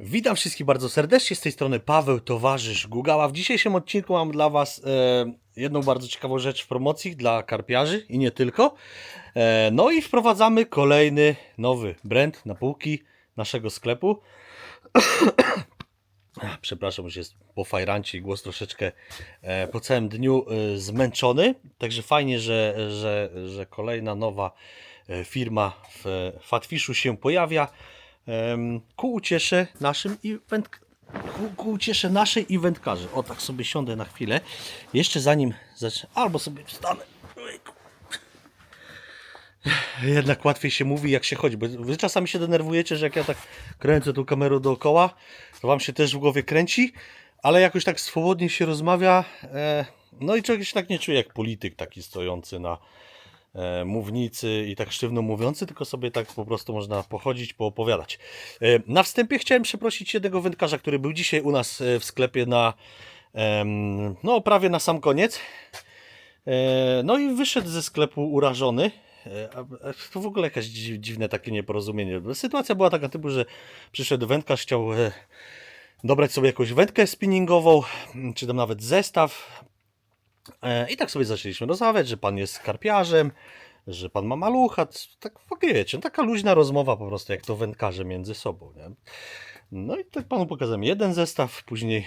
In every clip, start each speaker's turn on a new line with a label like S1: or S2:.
S1: Witam wszystkich bardzo serdecznie, z tej strony Paweł, towarzysz Gugała. W dzisiejszym odcinku mam dla Was e, jedną bardzo ciekawą rzecz w promocji dla karpiarzy i nie tylko. E, no i wprowadzamy kolejny nowy brand na półki naszego sklepu. Przepraszam, już jest po fajrancie i głos troszeczkę e, po całym dniu e, zmęczony. Także fajnie, że, że, że kolejna nowa e, firma w Fatfishu się pojawia. Ku uciesze naszym węd... ku, ku uciesze naszej i wędkarzy. O, tak sobie siądę na chwilę. Jeszcze zanim zacznę, albo sobie wstanę. Jednak łatwiej się mówi, jak się chodzi. Bo wy czasami się denerwujecie, że jak ja tak kręcę tą kamerą dookoła, to wam się też w głowie kręci, ale jakoś tak swobodnie się rozmawia. E, no i człowiek się tak nie czuje jak polityk taki stojący na mównicy i tak sztywno mówiący, tylko sobie tak po prostu można pochodzić, poopowiadać. E, na wstępie chciałem przeprosić jednego wędkarza, który był dzisiaj u nas e, w sklepie na no prawie na sam koniec. E, No i wyszedł ze sklepu urażony. E, To w ogóle jakieś dzi- dziwne takie nieporozumienie. Sytuacja była taka typu, że przyszedł wędkarz, chciał e, dobrać sobie jakąś wędkę spinningową, czy tam nawet zestaw. E, I tak sobie zaczęliśmy rozmawiać, że pan jest karpiarzem, że pan ma malucha. Tak wiecie, taka luźna rozmowa po prostu, jak to wędkarze między sobą. Nie? No i tak panu pokazałem jeden zestaw, później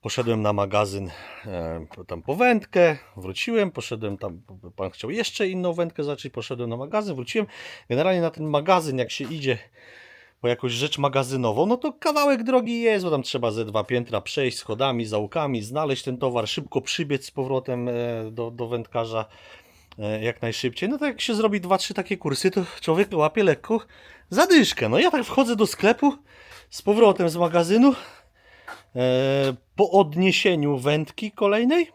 S1: poszedłem na magazyn e, tam po wędkę, wróciłem, poszedłem tam, pan chciał jeszcze inną wędkę zacząć, poszedłem na magazyn, wróciłem. Generalnie na ten magazyn, jak się idzie po jakąś rzecz magazynową, no to kawałek drogi jest, bo tam trzeba ze dwa piętra przejść schodami, załkami, znaleźć ten towar, szybko przybiec z powrotem e, do, do wędkarza e, jak najszybciej. No to jak się zrobi dwa, trzy takie kursy, to człowiek łapie lekko zadyszkę. No ja tak wchodzę do sklepu z powrotem z magazynu, e, po odniesieniu wędki kolejnej,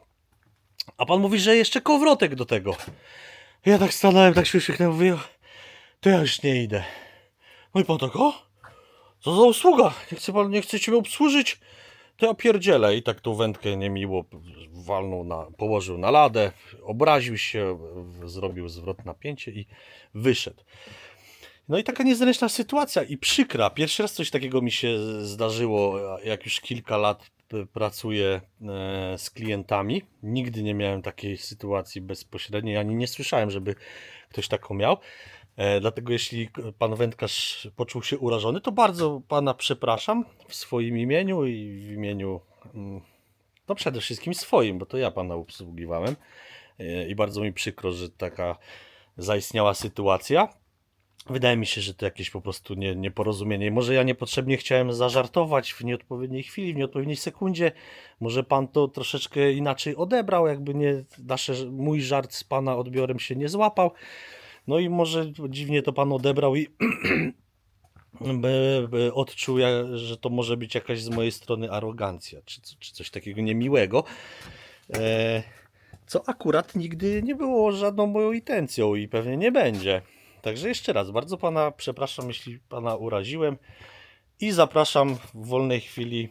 S1: a pan mówi, że jeszcze kołowrotek do tego. Ja tak stanąłem, tak się uśmiechnąłem, mówię, to ja już nie idę. No i pan tak, o, co za usługa, nie chce pan, nie chcecie mnie obsłużyć, to ja pierdzielę. I tak tą wędkę niemiło walnął na, położył na ladę, obraził się, zrobił zwrot napięcie i wyszedł. No i taka niezręczna sytuacja i przykra. Pierwszy raz coś takiego mi się zdarzyło, jak już kilka lat pracuję e, z klientami. Nigdy nie miałem takiej sytuacji bezpośredniej, ani nie słyszałem, żeby ktoś taką miał. E, Dlatego jeśli pan wędkarz poczuł się urażony, to bardzo pana przepraszam w swoim imieniu i w imieniu, mm, no przede wszystkim swoim, bo to ja pana obsługiwałem. E, I bardzo mi przykro, że taka zaistniała sytuacja. Wydaje mi się, że to jakieś po prostu nie, nieporozumienie. Może ja niepotrzebnie chciałem zażartować w nieodpowiedniej chwili, w nieodpowiedniej sekundzie. Może pan to troszeczkę inaczej odebrał, jakby nie nasze, mój żart z pana odbiorem się nie złapał. No i może dziwnie to pan odebrał i by, by odczuł, że to może być jakaś z mojej strony arogancja, czy, czy coś takiego niemiłego. E, co akurat nigdy nie było żadną moją intencją i pewnie nie będzie. Także jeszcze raz, bardzo pana przepraszam, jeśli pana uraziłem i zapraszam w wolnej chwili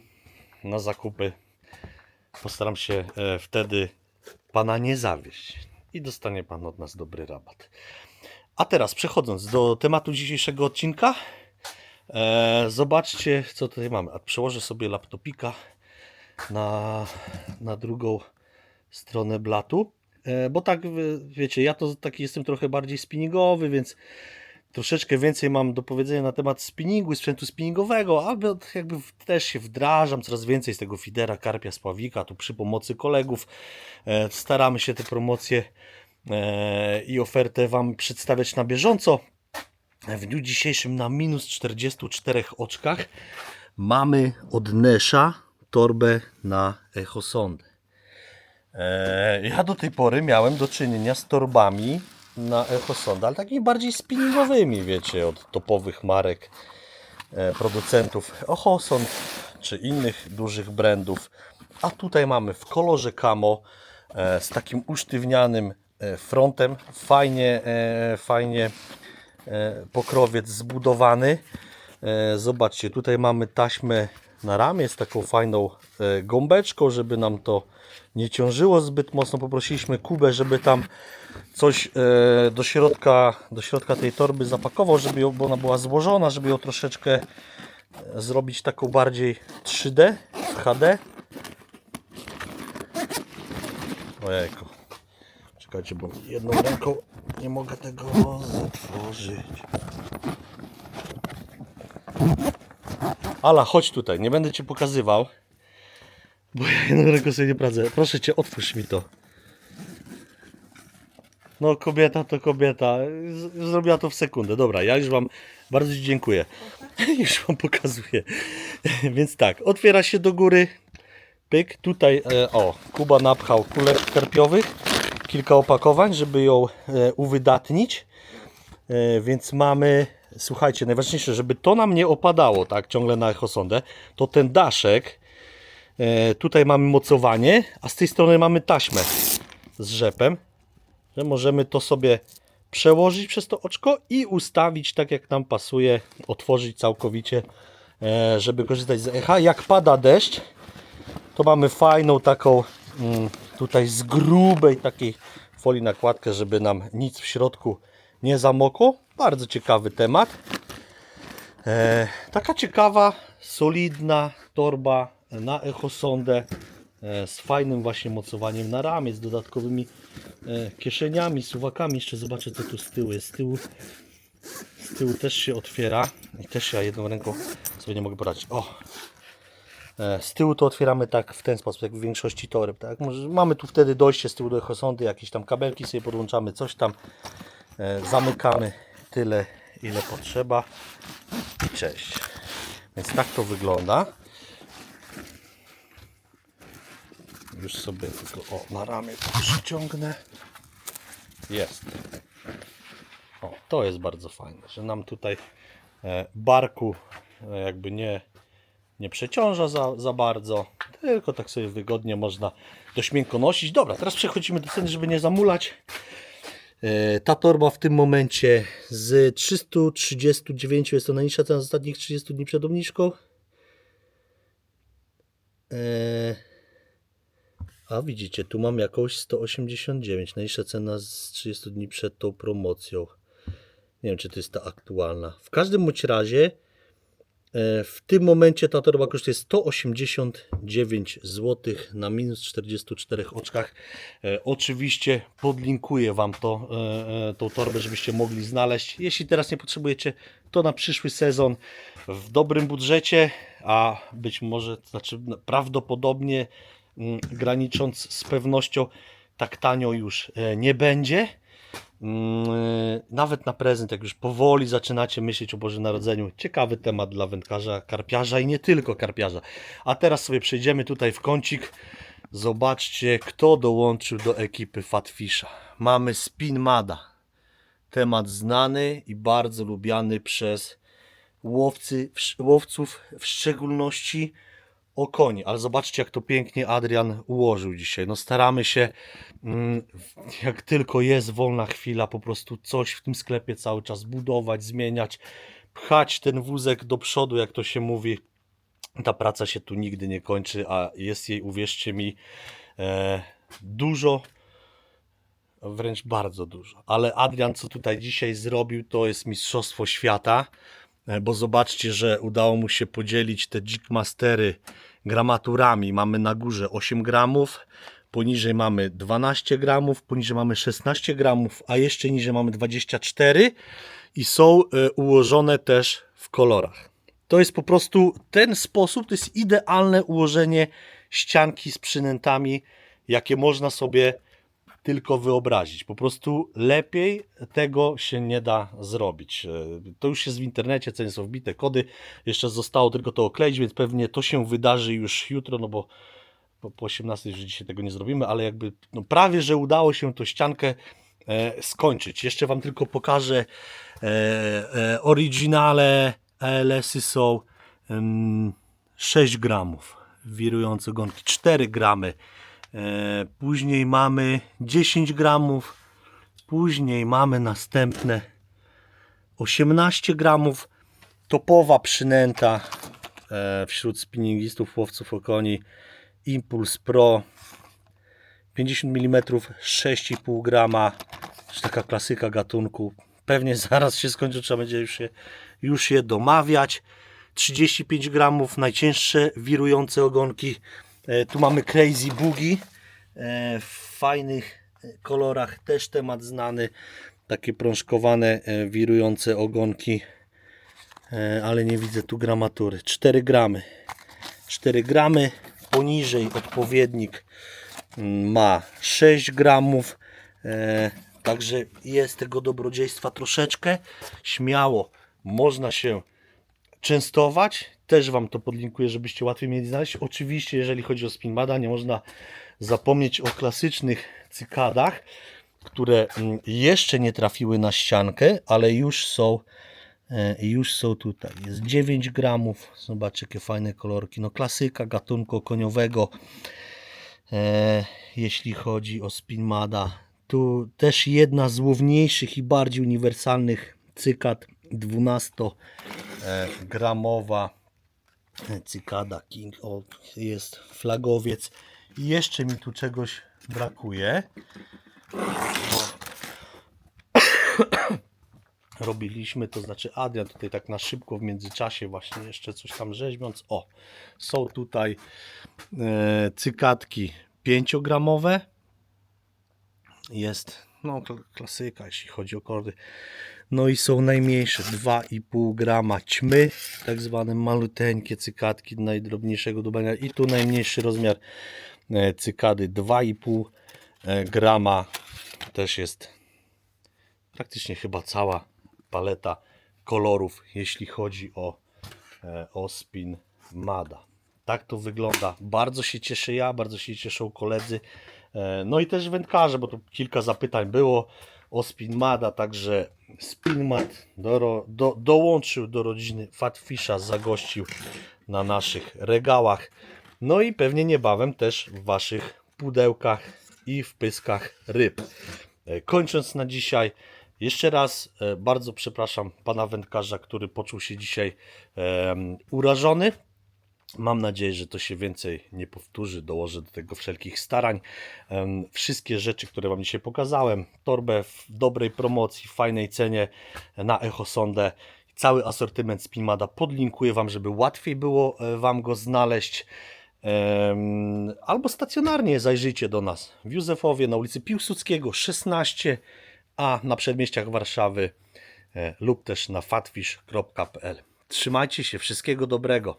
S1: na zakupy. Postaram się e, wtedy pana nie zawieść i dostanie pan od nas dobry rabat. A teraz przechodząc do tematu dzisiejszego odcinka, e, zobaczcie co tutaj mamy. A przełożę sobie laptopika na, na drugą stronę blatu. E, Bo tak, wiecie, ja to taki jestem trochę bardziej spinningowy, więc troszeczkę więcej mam do powiedzenia na temat spinningu i sprzętu spinningowego, albo jakby też się wdrażam coraz więcej z tego fidera, karpia, spławika, tu przy pomocy kolegów. E, Staramy się te promocje i ofertę Wam przedstawiać na bieżąco. W dniu dzisiejszym na minus 44 oczkach mamy od Nesha torbę na echosondy. E, Ja do tej pory miałem do czynienia z torbami na echosonda, ale takimi bardziej spinningowymi, wiecie, od topowych marek e, producentów Echosond czy innych dużych brandów. A tutaj mamy w kolorze camo e, z takim usztywnianym e, frontem, fajnie, e, fajnie e, pokrowiec zbudowany. E, Zobaczcie, tutaj mamy taśmę na ramię z taką fajną e, gąbeczką, żeby nam to nie ciążyło zbyt mocno. Poprosiliśmy Kubę, żeby tam coś e, do środka, do środka tej torby zapakował, żeby bo ona była złożona, żeby ją troszeczkę zrobić taką bardziej 3D w HD. Ojejku. Czekajcie, bo jedną ręką nie mogę tego otworzyć. Ala, chodź tutaj, nie będę Ci pokazywał. Bo ja jedną ręką sobie nie pracę. Proszę Cię, otwórz mi to. No kobieta to kobieta. Z- Zrobiła to w sekundę. Dobra, ja już Wam bardzo Ci dziękuję. Już Wam pokazuję. Więc tak, otwiera się do góry. Pyk, tutaj e, o, Kuba napchał kulek karpiowych. Kilka opakowań, żeby ją e, uwydatnić. E, więc mamy, słuchajcie, najważniejsze, żeby to nam nie opadało tak ciągle na echosondę, to ten daszek, e, tutaj mamy mocowanie, a z tej strony mamy taśmę z rzepem, że możemy to sobie przełożyć przez to oczko i ustawić tak jak nam pasuje, otworzyć całkowicie, żeby korzystać z echa. Jak pada deszcz, to mamy fajną taką tutaj z grubej takiej folii nakładkę, żeby nam nic w środku nie zamokło. Bardzo ciekawy temat. E, taka ciekawa, solidna torba na echosondę e, z fajnym właśnie mocowaniem na ramię, z dodatkowymi e, kieszeniami, suwakami. Jeszcze zobaczę co tu z tyłu jest. Z tyłu, z tyłu też się otwiera i też ja jedną ręką sobie nie mogę poradzić. O, Z tyłu to otwieramy tak w ten sposób, jak w większości toreb. Tak? Mamy tu wtedy dojście z tyłu do echosondy, jakieś tam kabelki sobie podłączamy, coś tam e, zamykamy tyle, ile potrzeba i cześć. Więc tak to wygląda. Już sobie tylko o, na ramię przyciągnę. Jest. O, to jest bardzo fajne, że nam tutaj e, barku e, jakby nie nie przeciąża za, za bardzo, tylko tak sobie wygodnie można dość miękko nosić. Dobra, teraz przechodzimy do ceny, żeby nie zamulać. E, Ta torba w tym momencie z 339 jest to najniższa cena z ostatnich 30 dni przed obniżką. E, A widzicie, tu mam jakąś 189, najniższa cena z 30 dni przed tą promocją. Nie wiem, czy to jest ta aktualna. W każdym bądź razie W tym momencie ta torba kosztuje 189 zł na minus 44 oczkach. E, Oczywiście podlinkuję Wam to, e, e, tą torbę, żebyście mogli znaleźć. Jeśli teraz nie potrzebujecie, to na przyszły sezon w dobrym budżecie, a być może, znaczy prawdopodobnie mm, granicząc z pewnością, tak tanio już nie będzie. Mm, Nawet na prezent, jak już powoli zaczynacie myśleć o Bożym Narodzeniu, ciekawy temat dla wędkarza, karpiarza i nie tylko karpiarza. A teraz sobie przejdziemy tutaj w kącik. Zobaczcie, kto dołączył do ekipy Fatfisha. Mamy Spin Mada. Temat znany i bardzo lubiany przez łowcy, łowców, w szczególności o koni. Ale zobaczcie, jak to pięknie Adrian ułożył dzisiaj. No staramy się, mm, jak tylko jest wolna chwila, po prostu coś w tym sklepie cały czas budować, zmieniać, pchać ten wózek do przodu, jak to się mówi. Ta praca się tu nigdy nie kończy, a jest jej, uwierzcie mi, e, dużo, wręcz bardzo dużo. Ale Adrian, co tutaj dzisiaj zrobił, to jest Mistrzostwo Świata, bo zobaczcie, że udało mu się podzielić te Jigmastery gramaturami. Mamy na górze 8 gramów, poniżej mamy 12 gramów, poniżej mamy 16 gramów, a jeszcze niżej mamy 24 i są e, ułożone też w kolorach. To jest po prostu ten sposób, to jest idealne ułożenie ścianki z przynętami, jakie można sobie tylko wyobrazić. Po prostu lepiej tego się nie da zrobić. E, To już jest w internecie, ceny są wbite, kody. Jeszcze zostało tylko to okleić, więc pewnie to się wydarzy już jutro, no bo po, po 18 już dzisiaj tego nie zrobimy, ale jakby no prawie, że udało się tą ściankę e, skończyć. Jeszcze Wam tylko pokażę e, e, oryginale ALS-y są em, 6 gramów wirujące gonki, 4 gramy. E, później mamy 10 gramów, później mamy następne 18 gramów. Topowa przynęta e, wśród spinningistów, łowców okoni Impuls Pro 50 mm 6,5 grama taka klasyka gatunku pewnie zaraz się skończy, trzeba będzie już je, już je domawiać 35 gramów, najcięższe wirujące ogonki. E, Tu mamy Crazy Boogie e, w fajnych kolorach, też temat znany. Takie prążkowane, e, wirujące ogonki, ale nie widzę tu gramatury. 4 gramy. 4 gramy, poniżej odpowiednik mm, ma 6 gramów. Także jest tego dobrodziejstwa troszeczkę. Śmiało można się częstować. Też Wam to podlinkuję, żebyście łatwiej mieli znaleźć. Oczywiście, jeżeli chodzi o spinbada, nie można zapomnieć o klasycznych cykadach, które mm, jeszcze nie trafiły na ściankę, ale już są e, już są tutaj. Jest 9 gramów. Zobaczcie, jakie fajne kolorki. No klasyka gatunku koniowego. E, jeśli chodzi o Spinmada. Tu też jedna z główniejszych i bardziej uniwersalnych cykad 12-gramowa cykada King o, jest flagowiec. I jeszcze mi tu czegoś brakuje. Robiliśmy, to znaczy Adrian tutaj tak na szybko w międzyczasie właśnie jeszcze coś tam rzeźbiąc. O, są tutaj e, cykadki 5-gramowe. Jest no to klasyka, jeśli chodzi o kordy. No i są najmniejsze 2,5 grama ćmy, tak zwane maluteńkie cykadki najdrobniejszego dubania i tu najmniejszy rozmiar e, cykady 2,5 e, grama. Też jest praktycznie chyba cała paleta kolorów, jeśli chodzi o, e, o spin Mada. Tak to wygląda. Bardzo się cieszę ja, bardzo się cieszą koledzy. No i też wędkarze, bo tu kilka zapytań było o Spinmada, także Spinmad do, do, dołączył do rodziny Fatfisha, zagościł na naszych regałach. No i pewnie niebawem też w Waszych pudełkach i w pyskach ryb. E, Kończąc na dzisiaj, jeszcze raz e, bardzo przepraszam pana wędkarza, który poczuł się dzisiaj em, urażony. Mam nadzieję, że to się więcej nie powtórzy. Dołożę do tego wszelkich starań. Wszystkie rzeczy, które Wam dzisiaj pokazałem, torbę w dobrej promocji, w fajnej cenie na Echosondę, cały asortyment Spinmada podlinkuję Wam, żeby łatwiej było e, Wam go znaleźć. Albo stacjonarnie zajrzyjcie do nas w Józefowie na ulicy Piłsudskiego 16, a na przedmieściach Warszawy e, lub też na fatfish.pl. Trzymajcie się, wszystkiego dobrego.